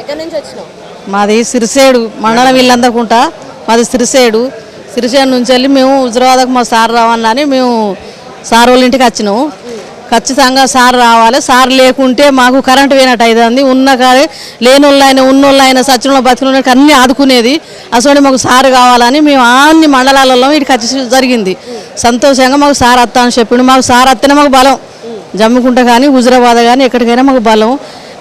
ఎక్కడి నుంచి వచ్చినావు? మాది సిరిసేడు మండలం ఇల్లందకుంట. మాది సిరిసేడు. సిరిసేడు నుంచి వెళ్ళి మేము హుజరాబాద్కు మా సార్ రావాలని మేము సార్ వాళ్ళ ఇంటికి వచ్చినాము. ఖచ్చితంగా సార్ రావాలి. సార్ లేకుంటే మాకు కరెంట్ పోయినట్టు అవుతుంది ఉన్న కాడే లేని వాళ్ళు ఉన్న వాళ్ళు ఆయన సచిన బతుకున్న అన్ని ఆదుకునేది. అసలు మాకు సార్ కావాలని మేము అన్ని మండలాలలో ఇటు వచ్చి జరిగింది. సంతోషంగా మాకు సార్ వస్తా అని చెప్పిండు. మాకు సార్ వస్తేనే మాకు బలం. జమ్ముకుంట కానీ హుజరాబాద్ కానీ ఎక్కడికైనా మాకు బలం.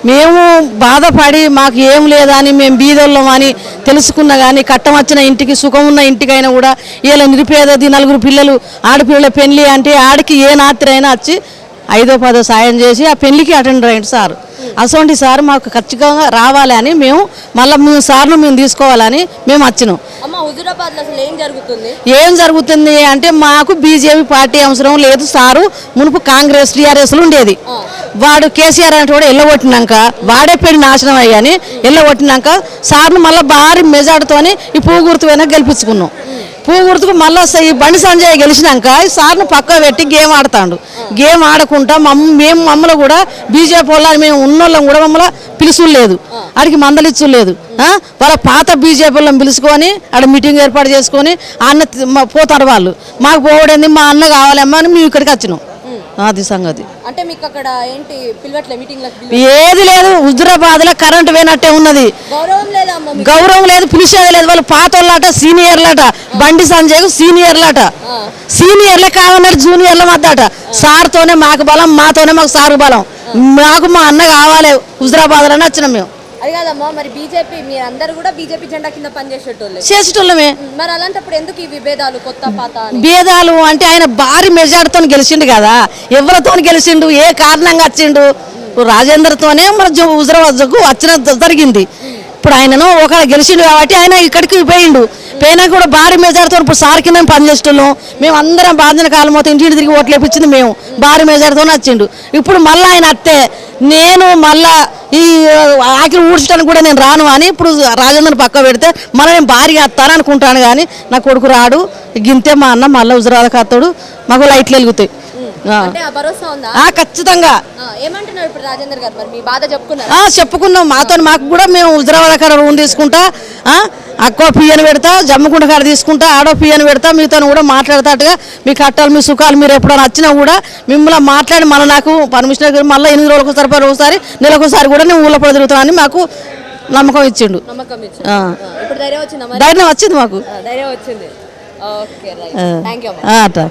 మేము బాధపడి మాకు ఏం లేదని మేము బీదోళ్ళం అని తెలుసుకున్నా కానీ కట్టం వచ్చిన ఇంటికి సుఖం ఉన్న ఇంటికైనా కూడా ఇలా నిరుపేదది నలుగురు పిల్లలు ఆడపిల్లల పెళ్ళి అంటే ఆడికి ఏ నాత్రి అయినా వచ్చి ఐదో పదో సాయం చేసి ఆ పెళ్ళికి అటెండ్ అయ్యండి సార్. అటువంటి సార్ మాకు ఖచ్చితంగా రావాలి అని మేము మళ్ళీ మేము సార్ను మేము తీసుకోవాలని మేము వచ్చినాం. ఏం జరుగుతుంది? అంటే మాకు బీజేపీ పార్టీ అవసరం లేదు సారు మునుపు కాంగ్రెస్ టీఆర్ఎస్లు ఉండేది. వాడు కేసీఆర్ అంటే కూడా ఎల్లగొట్టినాక వాడే పెళ్ళి నాశనం అయ్యాని ఎల్లగొట్టినాక సార్ను మళ్ళీ భారీ మెజార్టీతోని ఈ పువ్వు గుర్తు వెనక గెలిపించుకున్నాం. పువ్వు గుర్తుకు మళ్ళీ ఈ బండి సంజయ్ గెలిచినాక సార్ను పక్క పెట్టి గేమ్ ఆడతాడు. గేమ్ ఆడకుండా మమ్మ మేము మమ్మల్ని కూడా బీజేపీ వాళ్ళని మేము ఉన్నోళ్ళం కూడా మమ్మల్ని పిలుచులేదు లేదు. ఆడికి మందలిచ్చు లేదు. వాళ్ళ పాత బీజేపీ వాళ్ళని పిలుచుకొని ఆడ మీటింగ్ ఏర్పాటు చేసుకొని ఆ అన్న పోతారు వాళ్ళు. మాకు పోవడింది మా అన్న కావాలమ్మా అని మేము ఇక్కడికి వచ్చినాం. అది సంగతి. అంటే మీకు అక్కడ ఏంటి పిలవట్లే ఏది లేదు హుజరాబాద్లో కరెంట్ పోయినట్టే ఉన్నది. గౌరవం లేదా? గౌరవం లేదు పిలిచేది లేదు వాళ్ళు పాత వాళ్ళట సీనియర్లట బండి సంజయ్ సీనియర్లట. సీనియర్లే కావన్నారు జూనియర్ల మద్దట సార్తోనే మాకు బలం మాతోనే మాకు సారు బలం. మాకు మా అన్న కావాలి హుజరాబాద్లోనే వచ్చినాం మేము. అది కాదమ్మా మరి బీజేపీ మీరు అందరు కూడా బీజేపీ జెండా కింద పనిచేసేటోళ్ళే. చేసేటోళ్ళమే. మరి అలాంటప్పుడు ఎందుకు ఈ విభేదాలు కొత్త పాత భేదాలు అంటే ఆయన భారీ మెజార్టీతో గెలిచిండు కదా. ఎవరితో గెలిచిండు ఏ కారణంగా వచ్చిండు? రాజేంద్రతోనే మన హుజరాబాద్కు వచ్చిన జరిగింది. ఇప్పుడు ఆయనను ఒక గెలిచిండు కాబట్టి ఆయన ఇక్కడికి పోయిండు. పోయినా కూడా భారీ మెజార్టీతో ఇప్పుడు సార్కి మేము పనిచేస్తున్నాం మేము అందరం బాధ్యత కాలం మొత్తం ఇంటికి తిరిగి ఓట్లు వేపించింది మేము. భారీ మెజార్టీతో వచ్చిండు ఇప్పుడు మళ్ళీ ఆయన అత్తే నేను మళ్ళా ఈ ఆకిలి ఊడ్చడానికి కూడా నేను రాను అని ఇప్పుడు రాజేంద్ర పక్క పెడితే మళ్ళీ నేను భారీగా వస్తాను అనుకుంటాను కానీ నా కొడుకు రాడు. గింతే మా అన్న మళ్ళీ హుజరాబాద్కి వస్తాడు మాకు లైట్లు వెలుగుతాయి. ఖచ్చితంగా. చెప్పుకున్నాం. మాతో మాకు కూడా మేము హుజరాబాద్ రూమ్ తీసుకుంటా అక్కో పియ్యను పెడతా జమ్ముకుంట కాడ తీసుకుంటా ఆడో పియ్యను పెడతా మీతో కూడా మాట్లాడతాట్టుగా మీ కట్టాలు మీ సుఖాలు మీరు ఎప్పుడైనా వచ్చినా కూడా మిమ్మల్ని మాట్లాడి మళ్ళీ నాకు పర్మిషన్ మళ్ళీ ఎనిమిది రోజులకు ఒకసారి పది ఒకసారి నెలకొకసారి కూడా నేను ఊళ్ళో తిరుగుతానని మాకు నమ్మకం ఇచ్చిండు. ధైర్యం వచ్చిందా మాకు. ఆ, ధైర్యం వచ్చింది.